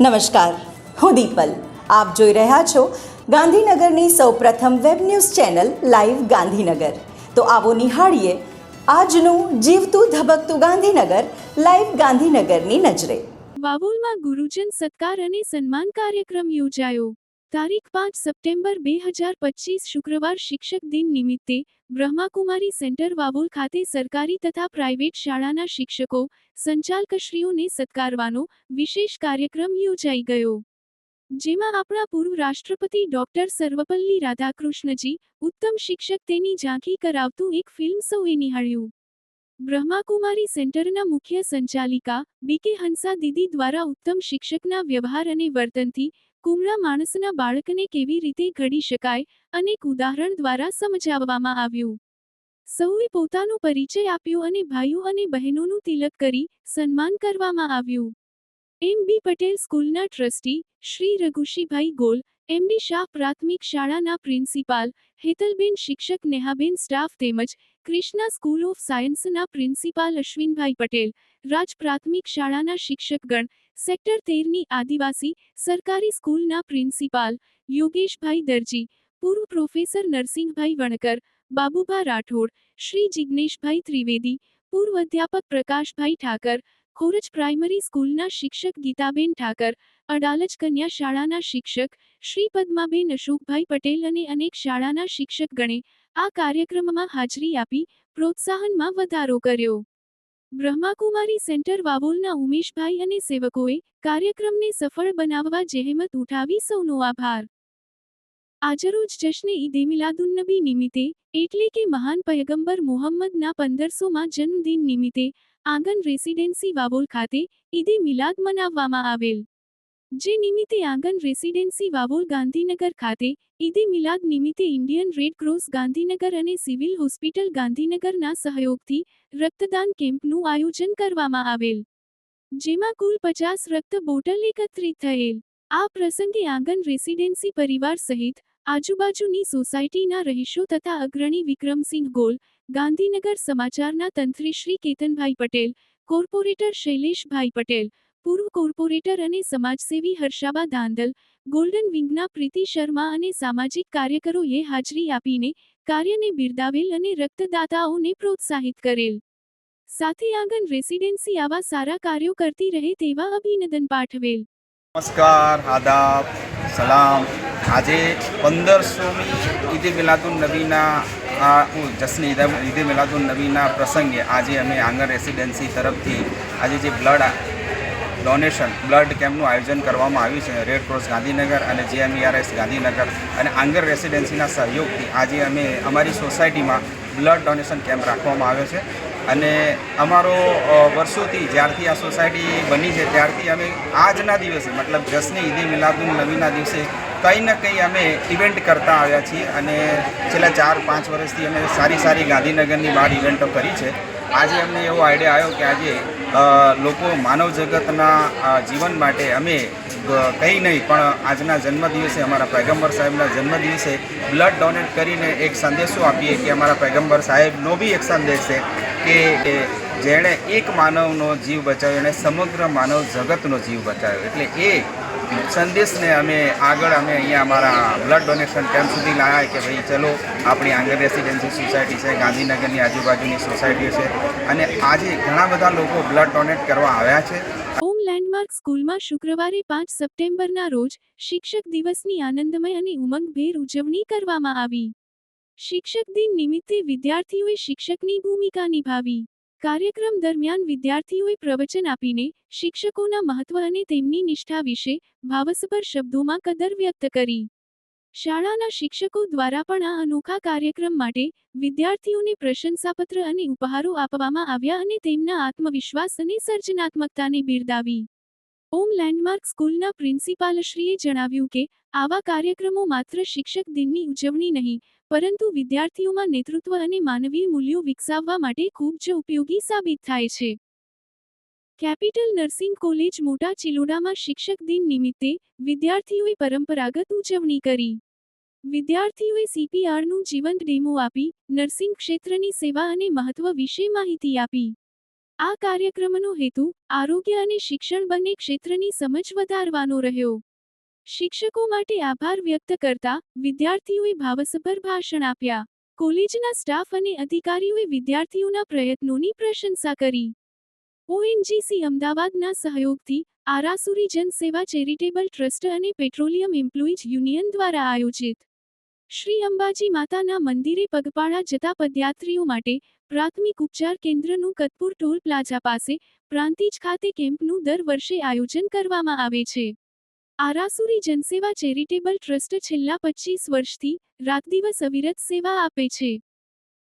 નમસ્કાર. હું દીપલ. આપ જોઈ રહ્યા છો ગાંધીનગરની સૌપ્રથમ web news channel live Gandhinagar. તો આવો નિહાળીએ આજનું જીવતું ધબકતું ગાંધીનગર લાઈવ ગાંધીનગરની નજરે. વાવોલમાં ગુરુજન સત્કાર અને સન્માન કાર્યક્રમ યોજાયો. તારીખ પાંચ સપ્ટેમ્બર બે હજાર પચીસ શુક્રવાર શિક્ષક દિન નિમિત્તે બ્રહ્માકુમારી સેન્ટર વાવોલ ખાતે સરકારી તથા પ્રાઇવેટ શાળાના શિક્ષકો, સંચાલકશ્રીઓને સત્કારવાનો વિશેષ કાર્યક્રમ યોજાઈ ગયો. જેમાં આપણા પૂર્વ રાષ્ટ્રપતિ ડોક્ટર સર્વપલ્લી રાધાકૃષ્ણજી, ઉત્તમ શિક્ષક તેની ઝાંખી કરાવતું એક ફિલ્મ સૌએ નિહાળ્યું. બ્રહ્માકુમારી સેન્ટરના મુખ્ય સંચાલિકા બીકે હંસા દીદી દ્વારા ઉત્તમ શિક્ષકના વ્યવહાર અને વર્તનથી કુમળા માણસના બાળકને કેવી રીતે ઘડી શકાય અનેક ઉદાહરણ દ્વારા સમજાવવામાં આવ્યું. સૌએ પોતાનો પરિચય આપ્યો અને ભાઈઓ અને બહેનોનું તિલક કરી સન્માન કરવામાં આવ્યું. એમ બી પટેલ સ્કૂલના trustee Shri Raghushibhai Gol M D Shah પ્રાથમિક શાળાના પ્રિન્સિપાલ, હેતલબેન શિક્ષક, નેહાબેન સ્ટાફ તેમજ ક્રિષ્ના સ્કૂલ ઓફ સાયન્સના પ્રિન્સિપાલ અશ્વિનભાઈ પટેલ, રાજ પ્રાથમિક શાળાના શિક્ષકગણ સેક્ટર તેરની આદિવાસી, સરકારી સ્કૂલના પ્રિન્સિપાલ, યોગેશભાઈ દરજી, પૂર્વ પ્રોફેસર નરસિંહભાઈ વણકર, બાબુભા રાઠોડ, શ્રી જિજ્ઞેશભાઈ ત્રિવેદી, પૂર્વ અધ્યાપક પ્રકાશભાઈ ઠાકર, ખોરજ પ્રાઇમરી સ્કૂલના શિક્ષક ગીતાબેન ઠાકર, અડાલજ કન્યા શાળાના શિક્ષક, શ્રી પદ્માબેન અશોકભાઈ પટેલ અને અનેક શાળાના શિક્ષકગણે આ કાર્યક્રમમાં હાજરી આપી પ્રોત્સાહનમાં વધારો કર્યો. બ્રહ્માકુમારી સેન્ટર વાવોલના ઉમેશભાઈ અને સેવકોએ કાર્યક્રમને સફળ બનાવવા જહેમત ઉઠાવી સૌનો આભાર. આજરોજ જશ્ને ઈદે મિલાદુન્નબી નિમિત્તે, એટલે કે મહાન પયગંબર મોહમ્મદના પંદરસોમાં જન્મદિન નિમિત્તે, આંગન રેસિડેન્સી વાવોલ ખાતે ઈદે મિલાદ મનાવવામાં આવેલ. જે નિમિત્તે આંગણ રેસિડેન્સી વાવોલ ગાંધીનગર ખાતે, ઈદે મિલાદ નિમિત્તે ઇન્ડિયન રેડ ક્રોસ ગાંધીનગર અને સિવિલ હોસ્પિટલ ગાંધીનગરના સહયોગથી રક્તદાન કેમ્પનું આયોજન કરવામાં આવેલ. જેમાં કુલ પચાસ રક્ત બોટલ એકત્રિત થયેલ. આ પ્રસંગે આંગણ રેસિડેન્સી પરિવાર સહિત આજુબાજુની સોસાયટીના રહીશો તથા અગ્રણી વિક્રમસિંહ ગોલ, ગાંધીનગર સમાચારના તંત્રી શ્રી કેતનભાઈ પટેલ, કોર્પોરેટર શૈલેષભાઈ પટેલ પૂર્વ કોર્પોરેટર અને સમાજસેવી હર્ષાબા ધાંધલ ગોલ્ડન વિંગના પ્રીતિ શર્મા અને સામાજિક કાર્યકરોએ હાજરી આપીને કાર્યને બિરદાવેલ અને રક્તદાતાઓને પ્રોત્સાહિત કરેલ. સાથે આંગણ રેસિડેન્સી આવા સારા કાર્યો કરતી રહે તેવા અભિનંદન પાઠવેલ. નમસ્કાર, આદાબ, સલામ. આજે પંદરસોમી ઈદે મિલાદુન નબીના, આ જશ્ન ઈદે મિલાદુન નબીના પ્રસંગે આજે અમે આંગણ રેસિડેન્સી તરફથી આજે જે બ્લડ ડોનેશન, બ્લડ કેમ્પનું આયોજન કરવામાં આવ્યું છે. રેડ ક્રોસ ગાંધીનગર અને જેએમઈઆરએસ ગાંધીનગર અને આંગર રેસિડેન્સીના સહયોગથી આજે અમે અમારી સોસાયટીમાં બ્લડ ડોનેશન કેમ્પ રાખવામાં આવ્યો છે. અને અમારો વર્ષોથી જ્યારથી આ સોસાયટી બની છે, ત્યારથી અમે આજના દિવસે, મતલબ જસની ઈદે મિલાદુન નબીના દિવસે કંઈ ને કંઈ અમે ઇવેન્ટ કરતા આવ્યા છીએ અને છેલ્લા ચાર, પાંચ વર્ષથી અમે સારી સારી ગાંધીનગરની બહાર ઇવેન્ટો કરી છે. આજે અમને એવો આઈડિયા આવ્યો કે આજે લોકો માનવ જગતના જીવન માટે અમે કંઈ નહીં, પણ આજના જન્મદિવસે અમારા પૈગંબર સાહેબના જન્મદિવસે બ્લડ ડોનેટ કરીને એક સંદેશો આપીએ કે અમારા પૈગંબર સાહેબનો બી એક સંદેશ છે કે જેણે એક માનવનો જીવ બચાવ્યો અને સમગ્ર માનવ જગતનો જીવ બચાવ્યો. એટલે એ સંદેશને અમે આગળ અમે અહીંયા અમારા બ્લડ ડોનેશન કેમ્પ સુધી લાવ્યા કે ભાઈ ચલો, આપણી આંગણ રેસિડેન્સી સોસાયટી છે, ગાંધીનગરની આજુબાજુની સોસાયટીઓ છે. અને આજે ઘણા બધા લોકો બ્લડ ડોનેટ કરવા આવ્યા છે. હોમ લેન્ડમાર્ક સ્કૂલમાં શુક્રવારે પાંચ સપ્ટેમ્બરના રોજ શિક્ષક દિવસની આનંદમય અને ઉમંગભેર ઉજવણી કરવામાં આવી. શિક્ષક દિન નિમિત્તે વિદ્યાર્થીઓએ શિક્ષકની ભૂમિકા નિભાવી. કાર્યક્રમ દરમિયાન વિદ્યાર્થીઓએ પ્રવચન આપીને શિક્ષકોના મહત્વ અને તેમની નિષ્ઠા વિશે ભાવસભર શબ્દોમાં કદર વ્યક્ત કરી. શાળાના શિક્ષકો દ્વારા પણ આ અનોખા કાર્યક્રમ માટે વિદ્યાર્થીઓને પ્રશંસાપત્ર અને ઉપહારો આપવામાં આવ્યા અને તેમના આત્મવિશ્વાસ અને સર્જનાત્મકતાને બિરદાવી. ઓમ લેન્ડમાર્ક સ્કૂલના પ્રિન્સિપાલશ્રીએ જણાવ્યું કે, આવા કાર્યક્રમો માત્ર શિક્ષક દિનની ઉજવણી નહીં પરંતુ વિદ્યાર્થીઓમાં નેતૃત્વ અને માનવીય મૂલ્યો વિકસાવવા માટે ખૂબ જ ઉપયોગી સાબિત થાય છે. કેપિટલ નર્સિંગ કોલેજ મોટા ચિલોડામાં શિક્ષક દિન નિમિત્તે વિદ્યાર્થીઓએ પરંપરાગત ઉજવણી કરી. વિદ્યાર્થીઓએ સીપીઆરનું જીવંત ડેમો આપી, નર્સિંગ ક્ષેત્રની સેવા અને મહત્વ વિશે માહિતી આપી. આ કાર્યક્રમનો હેતુ આરોગ્ય અને શિક્ષણ બંને ક્ષેત્રની સમજ વધારવાનો રહ્યો. શિક્ષકો માટે આભાર વ્યક્ત કરતા વિદ્યાર્થીઓએ ભાવસભર ભાષણ આપ્યા. કોલેજના સ્ટાફ અને અધિકારીઓએ વિદ્યાર્થીઓના પ્રયત્નોની પ્રશંસા કરી. ઓએનજીસી અમદાવાદના સહયોગથી આરાસુરી જનસેવા ચેરિટેબલ ટ્રસ્ટ અને પેટ્રોલિયમ એમ્પ્લોઈઝ યુનિયન દ્વારા આયોજિત શ્રી અંબાજી માતાના મંદિરે પગપાળા જતા પદયાત્રીઓ માટે પ્રાથમિક ઉપચાર કેન્દ્રનું કતપુર ટોલ પ્લાઝા પાસે પ્રાંતિજ ખાતે કેમ્પનું દર વર્ષે આયોજન કરવામાં આવે છે. આરાસુરી જનસેવા ચેરિટેબલ ટ્રસ્ટ છેલ્લા પચીસ વર્ષથી રાતદિવસ અવિરત સેવા આપે છે.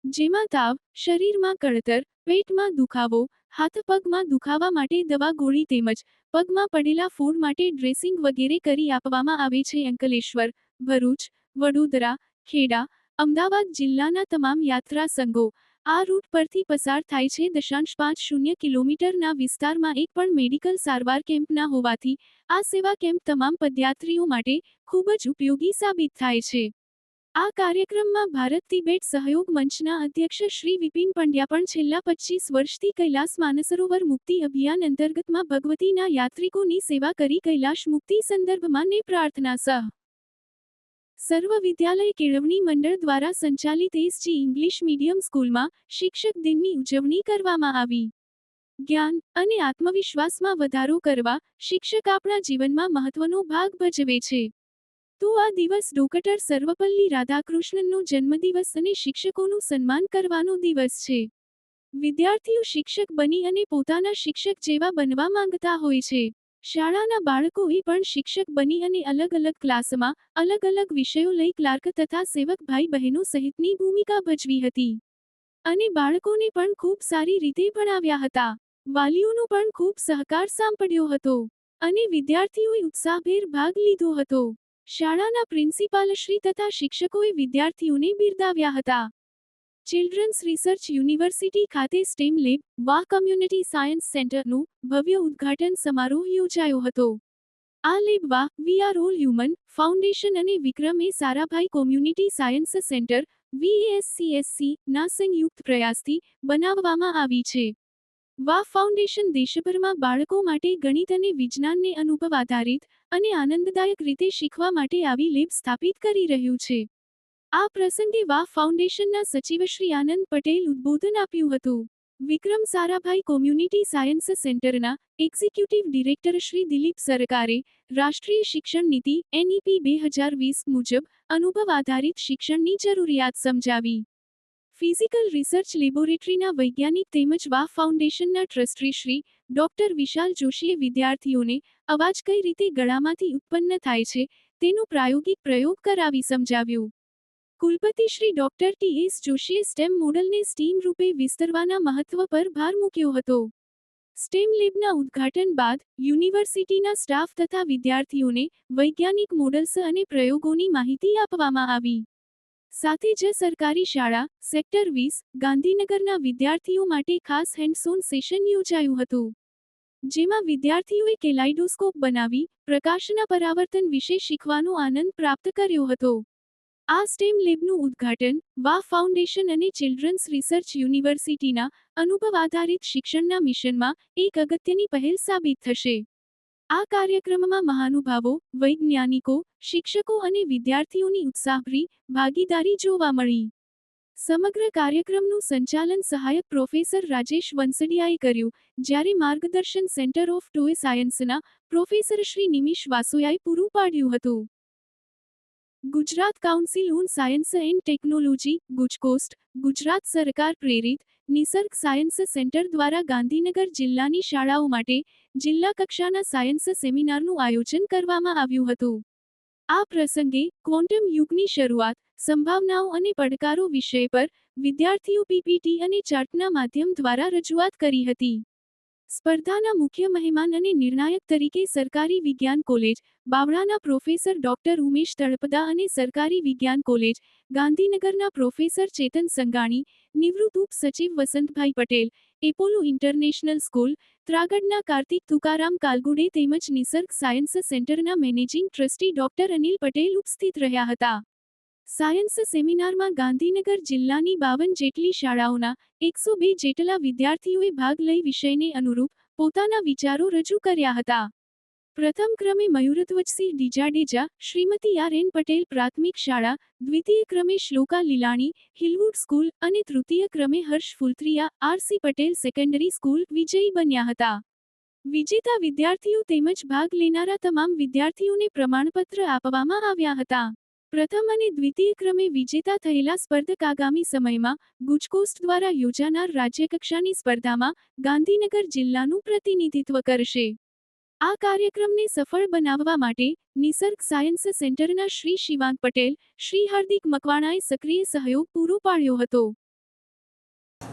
જેમાં તાવ, શરીરમાં કળતર, પેટમાં દુખાવો, હાથ પગમાં દુખાવા માટે દવા ગોળી તેમજ પગમાં પડેલા ફોડ માટે ડ્રેસિંગ વગેરે કરી આપવામાં આવે છે. અંકલેશ્વર, ભરૂચ, વડોદરા, ખેડા, અમદાવાદ જિલ્લાના તમામ યાત્રા સંઘો આ રૂટ પરથી પસાર થાય છે દશાંશ પાંચ શૂન્ય કિલોમીટરના વિસ્તારમાં એક પણ મેડિકલ સારવાર કેમ્પ ના હોવાથી, આ સેવા કેમ્પ તમામ પદયાત્રીઓ માટે ખૂબ જ ઉપયોગી સાબિત થાય છે. આ કાર્યક્રમમાં ભારત તિબેટ સહયોગ મંચના અધ્યક્ષ શ્રી વિપિન પંડ્યા પણ છેલ્લા પચીસ વર્ષથી કૈલાસ માનસરોવર મુક્તિ અભિયાન અંતર્ગતમાં ભગવતીના યાત્રિકોની સેવા કરી કૈલાશ મુક્તિ સંદર્ભમાં ને પ્રાર્થના સહ સર્વ વિદ્યાલય કેળવણી મંડળ દ્વારા સંચાલિત એસજી ઇંગ્લિશ મીડિયમ સ્કૂલમાં શિક્ષક દિનની ઉજવણી કરવામાં આવી. જ્ઞાન અને આત્મવિશ્વાસમાં વધારો કરવા શિક્ષક આપણા જીવનમાં મહત્વનો ભાગ ભજવે છે. તો આ દિવસ ડોકટર સર્વપલ્લી રાધાકૃષ્ણનનો જન્મદિવસ અને શિક્ષકોનું સન્માન કરવાનો દિવસ છે. વિદ્યાર્થીઓ શિક્ષક બની અને પોતાના શિક્ષક જેવા બનવા માંગતા હોય છે. શાળાના બાળકોએ પણ શિક્ષક બની અને અલગ અલગ ક્લાસમાં અલગ અલગ વિષયો લઈ ક્લાર્ક તથા સેવક ભાઈ બહેનો સહિતની ભૂમિકા ભજવી હતી. અને બાળકોને પણ ખૂબ સારી રીતે ભણાવ્યા હતા. વાલીઓનો પણ ખૂબ સહકાર સાંપડ્યો હતો અને વિદ્યાર્થીઓએ ઉત્સાહભેર ભાગ લીધો હતો. શાળાના પ્રિન્સિપાલશ્રી તથા શિક્ષકોએ વિદ્યાર્થીઓને બિરદાવ્યા હતા. ચિલ્ડ્રન્સ રિસર્ચ યુનિવર્સિટી ખાતે સ્ટેમ લેબ વાહ કમ્યુનિટી સાયન્સ સેન્ટરનું ભવ્ય ઉદ્ઘાટન સમારોહ યોજાયો હતો. આ લેબ વાહ V R all human foundation અને Vikram A Sarabhai community science centre VSCSC ના સંયુક્ત પ્રયાસથી બનાવવામાં આવી છે. વાહ ફાઉન્ડેશન દેશભરમાં બાળકો માટે ગણિત અને વિજ્ઞાનને અનુભવ આધારિત અને આનંદદાયક રીતે શીખવા માટે આવી લેબ સ્થાપિત કરી રહ્યું છે. આ પ્રસંગે વાહ ફાઉન્ડેશનના સચિવ શ્રી આનંદ પટેલ ઉદ્બોધન આપ્યું હતું. વિક્રમ સારાભાઈ કોમ્યુનિટી સાયન્સ સેન્ટરના એક્ઝિક્યુટિવ ડિરેક્ટર શ્રી દિલીપ સરકારે રાષ્ટ્રીય શિક્ષણ નીતિ એનઈપી બે હજાર વીસ મુજબ અનુભવ આધારિત શિક્ષણની જરૂરિયાત સમજાવી. ફિઝિકલ રિસર્ચ લેબોરેટરીના વૈજ્ઞાનિક તેમજ વાહ ફાઉન્ડેશનના ટ્રસ્ટી શ્રી ડોક્ટર વિશાલ જોશીએ વિદ્યાર્થીઓને અવાજ કઈ રીતે ગળામાંથી ઉત્પન્ન થાય છે તેનો પ્રાયોગિક પ્રયોગ કરાવી સમજાવ્યું. કુલપતિ શ્રી ડોક્ટર ટી એસ જોશીએ સ્ટેમ મોડલને સ્ટીમ રૂપે વિસ્તરવાના મહત્વ પર ભાર મૂક્યો હતો. સ્ટેમ લેબના ઉદ્ઘાટન બાદ યુનિવર્સિટીના સ્ટાફ તથા વિદ્યાર્થીઓને વૈજ્ઞાનિક મોડલ્સ અને પ્રયોગોની માહિતી આપવામાં આવી. સાથે જ સરકારી શાળા, સેક્ટર વીસ, ગાંધીનગરના વિદ્યાર્થીઓ માટે ખાસ હેન્ડસોન સેશન યોજાયું હતું. જેમાં વિદ્યાર્થીઓએ કેલાઇડોસ્કોપ બનાવી, પ્રકાશના પરાવર્તન વિશે શીખવાનો આનંદ પ્રાપ્ત કર્યો હતો. આ સ્ટેમ લેબનું ઉદ્ઘાટન વા ફાઉન્ડેશન અને ચિલ્ડ્રન્સ રિસર્ચ યુનિવર્સિટીના અનુભવ આધારિત શિક્ષણના મિશનમાં એક અગત્યની પહેલ સાબિત થશે. આ કાર્યક્રમમાં મહાનુભાવો, વૈજ્ઞાનિકો, શિક્ષકો અને વિદ્યાર્થીઓની ઉત્સાહભરી ભાગીદારી જોવા મળી. સમગ્ર કાર્યક્રમનું સંચાલન સહાયક પ્રોફેસર રાજેશ વંસડિયાએ કર્યું, જ્યારે માર્ગદર્શન સેન્ટર ઓફ ટોય સાયન્સના પ્રોફેસર શ્રી નિમિષ વાસુયાએ પૂરું પાડ્યું હતું. Gujarat council on science and technology, ગુજકોસ્ટ, Gujarat સરકાર પ્રેરિત, નિસર્ગ સાયન્સ સેન્ટર દ્વારા ગાંધીનગર જિલ્લાની શાળાઓ માટે જિલ્લા કક્ષાના સાયન્સ સેમિનારનું આયોજન કરવામાં આવ્યું હતું. આ પ્રસંગે ક્વોન્ટમ યુગની શરૂઆત, સંભાવનાઓ અને પડકારો વિષય પર વિદ્યાર્થીઓ પીપીટી અને ચાર્ટના માધ્યમ દ્વારા રજૂઆત કરી હતી. સ્પર્ધાના મુખ્ય મહેમાન અને નિર્ણાયક તરીકે સરકારી વિજ્ઞાન કોલેજ, બાવળાના પ્રોફેસર ડોક્ટર ઉમેશ તળપદા અને સરકારી વિજ્ઞાન કોલેજ, ગાંધીનગરના પ્રોફેસર ચેતન સંગાણી નિવૃત્ત ઉપ સચિવ Vasantbhai Patel, Apollo international school, ત્રાગડના Kartik Tukaram Kalgude તેમજ નિસર્ગ સાયન્સ સેન્ટરના managing trustee doctor Anil Patel ઉપસ્થિત રહ્યા હતા. સાયન્સ સેમિનારમાં ગાંધીનગર જિલ્લાની બાવન જેટલી શાળાઓના એકસો બે જેટલા વિદ્યાર્થીઓએ ભાગ લઈ વિષયને અનુરૂપ પોતાના વિચારો રજૂ કર્યા હતા. પ્રથમ ક્રમે મયુરધ્વજસિંહ ડીજાડેજા, શ્રીમતી આર એન પટેલ પ્રાથમિક શાળા, દ્વિતીય ક્રમે શ્લોકા લીલાણી, હિલવુડ સ્કૂલ અને તૃતીય ક્રમે Harsh Fultriya RC Patel secondary school વિજયી બન્યા હતા. વિજેતા વિદ્યાર્થીઓ તેમજ ભાગ લેનારા તમામ વિદ્યાર્થીઓને પ્રમાણપત્ર આપવામાં આવ્યા હતા. પ્રથમ અને દ્વિતીય ક્રમે વિજેતા થયેલા સ્પર્ધક આગામી સમયમાં ગુજકોસ્ટ દ્વારા યોજાનાર રાજ્યકક્ષાની સ્પર્ધામાં ગાંધીનગર જિલ્લાનું પ્રતિનિધિત્વ કરશે. આ કાર્યક્રમને સફળ બનાવવા માટે નિસર્ગ સાયન્સ સેન્ટરના શ્રી શિવાંગ પટેલ, શ્રી હાર્દિક મકવાણાએ સક્રિય સહયોગ પૂરો પાડ્યો હતો.